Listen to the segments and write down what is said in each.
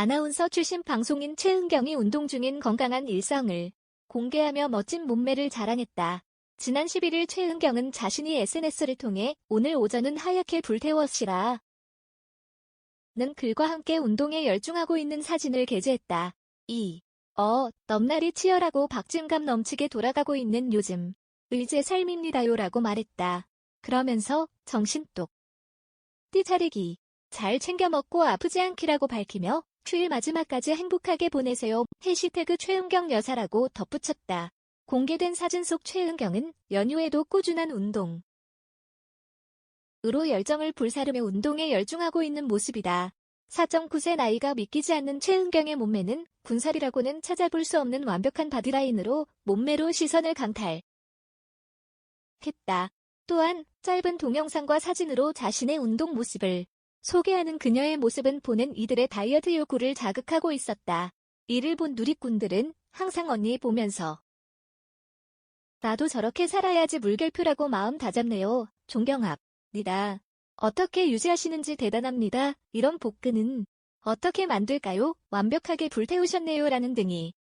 아나운서 출신 방송인 최은경이 운동 중인 건강한 일상을 공개하며 멋진 몸매를 자랑했다. 지난 11일 최은경은 자신이 SNS를 통해 오늘 오전은 하얗게 불태웠시라. 는 글과 함께 운동에 열중하고 있는 사진을 게재했다. 2. 어, 넘날이 치열하고 박진감 넘치게 돌아가고 있는 요즘. 의제 삶입니다요라고 말했다. 그러면서 정신똑. 띠 차리기. 잘 챙겨 먹고 아프지 않기라고 밝히며 휴일 마지막까지 행복하게 보내세요. 해시태그 최은경 여사라고 덧붙였다. 공개된 사진 속 최은경은 연휴에도 꾸준한 운동. 으로 열정을 불사르며 운동에 열중하고 있는 모습이다. 4.9세 나이가 믿기지 않는 최은경의 몸매는 군살이라고는 찾아볼 수 없는 완벽한 바디라인으로 몸매로 시선을 강탈. 했다. 또한 짧은 동영상과 사진으로 자신의 운동 모습을 소개하는 그녀의 모습은 보는 이들의 다이어트 요구를 자극하고 있었다. 이를 본 누리꾼들은 항상 언니 보면서 나도 저렇게 살아야지 물결표라고 마음 다잡네요. 존경합. 니다. 어떻게 유지하시는지 대단합니다. 이런 복근은 어떻게 만들까요? 완벽하게 불태우셨네요. 라는 등이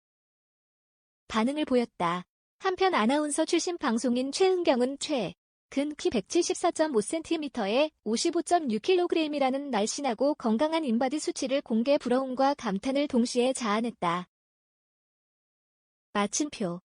반응을 보였다. 한편 아나운서 출신 방송인 최은경은 최, 근 키 174.5cm에 55.6kg이라는 날씬하고 건강한 인바디 수치를 공개 부러움과 감탄을 동시에 자아냈다. 마침표